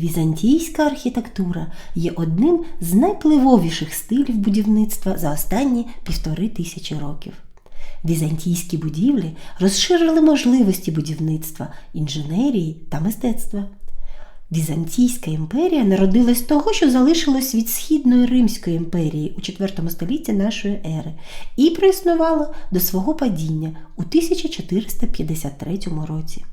Візантійська архітектура є одним з найпливовіших стилів будівництва за останні півтори тисячі років. Візантійські будівлі розширили можливості будівництва, інженерії та мистецтва. Візантійська імперія народилась з того, що залишилось від Східної Римської імперії у IV столітті нашої ери і проіснувала до свого падіння у 1453 році.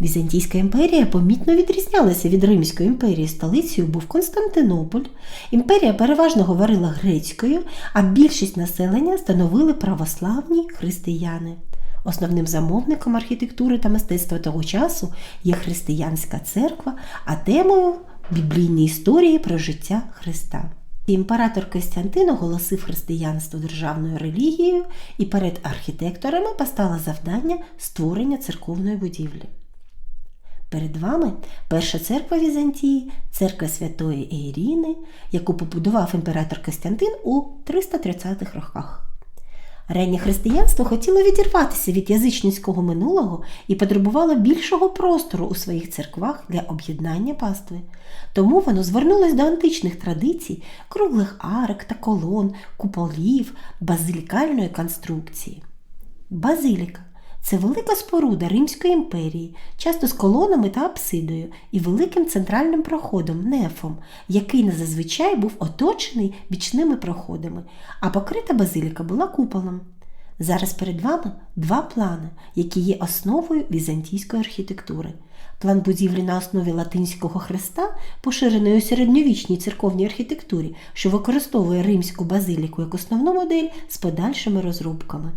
Візантійська імперія помітно відрізнялася від Римської імперії. Столицею був Константинополь. Імперія переважно говорила грецькою, а більшість населення становили православні християни. Основним замовником архітектури та мистецтва того часу є християнська церква, а темою біблійні історії про життя Христа. Імператор Костянтин оголосив християнство державною релігією, і перед архітекторами постало завдання створення церковної будівлі. Перед вами перша церква Візантії, церква Святої Ірини, яку побудував імператор Костянтин у 330-х роках. Раннє християнство хотіло відірватися від язичницького минулого і потребувало більшого простору у своїх церквах для об'єднання пастви. Тому воно звернулось до античних традицій, круглих арок та колон, куполів, базилікальної конструкції. Базиліка це велика споруда Римської імперії, часто з колонами та апсидою і великим центральним проходом нефом, який зазвичай був оточений бічними проходами, а покрита базиліка була куполом. Зараз перед вами два плани, які є основою візантійської архітектури. План будівлі на основі латинського хреста, поширений у середньовічній церковній архітектурі, що використовує римську базиліку як основну модель з подальшими розробками,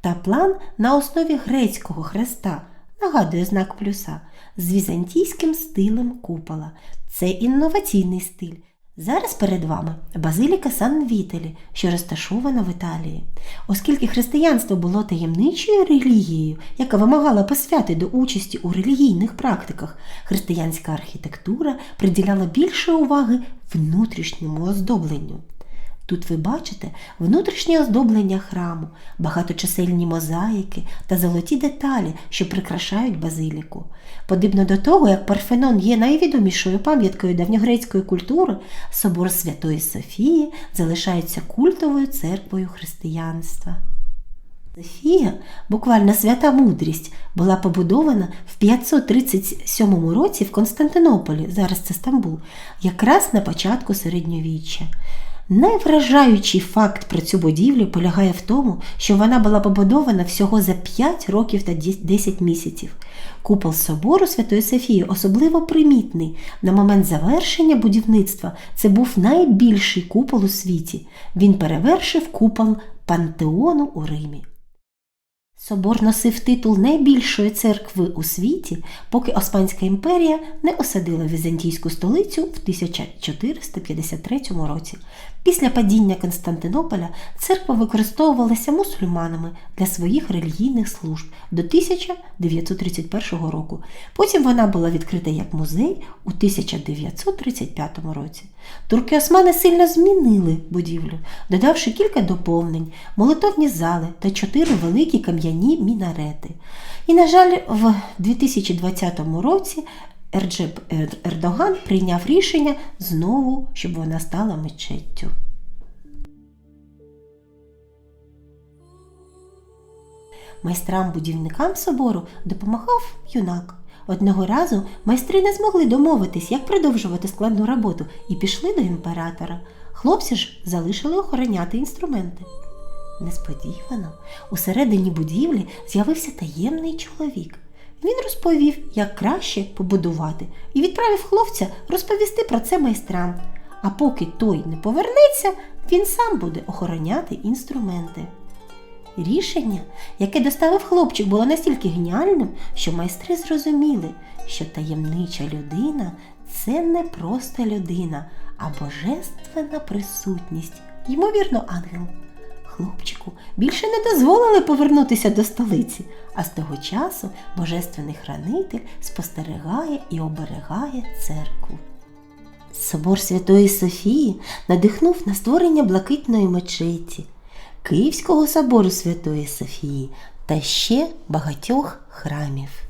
та план на основі грецького хреста, нагадує знак плюса, з візантійським стилем купола. Це інноваційний стиль. Зараз перед вами базиліка Сан Вітелі, що розташована в Італії. Оскільки християнство було таємничою релігією, яка вимагала посвяти до участі у релігійних практиках, християнська архітектура приділяла більше уваги внутрішньому оздобленню. Тут ви бачите внутрішнє оздоблення храму, багаточисельні мозаїки та золоті деталі, що прикрашають базиліку. Подібно до того, як Парфенон є найвідомішою пам'яткою давньогрецької культури, собор Святої Софії залишається культовою церквою християнства. Софія, буквально свята мудрість, була побудована в 537 році в Константинополі, зараз це Стамбул, якраз на початку середньовіччя. Найвражаючий факт про цю будівлю полягає в тому, що вона була побудована всього за 5 років та 10 місяців. Купол собору Святої Софії особливо примітний. На момент завершення будівництва це був найбільший купол у світі. Він перевершив купол Пантеону у Римі. Собор носив титул найбільшої церкви у світі, поки Османська імперія не осадила візантійську столицю в 1453 році. Після падіння Константинополя церква використовувалася мусульманами для своїх релігійних служб до 1931 року. Потім вона була відкрита як музей у 1935 році. Турки османи сильно змінили будівлю, додавши кілька доповнень, молитовні зали та чотири великі кам'яні мінарети. І, на жаль, в 2020 році Ерджеп Ердоган прийняв рішення знову, щоб вона стала мечеттю. Майстрам-будівникам собору допомагав юнак. Одного разу майстри не змогли домовитись, як продовжувати складну роботу, і пішли до імператора. Хлопці ж залишили охороняти інструменти. Несподівано усередині будівлі з'явився таємний чоловік. Він розповів, як краще побудувати, і відправив хлопця розповісти про це майстрам. А поки той не повернеться, він сам буде охороняти інструменти. Рішення, яке доставив хлопчик, було настільки геніальним, що майстри зрозуміли, що таємнича людина це не просто людина, а божественна присутність, ймовірно, ангел. Хлопчику більше не дозволили повернутися до столиці, а з того часу божественний хранитель спостерігає і оберігає церкву. Собор Святої Софії надихнув на створення блакитної мечеті, Київського собору Святої Софії та ще багатьох храмів.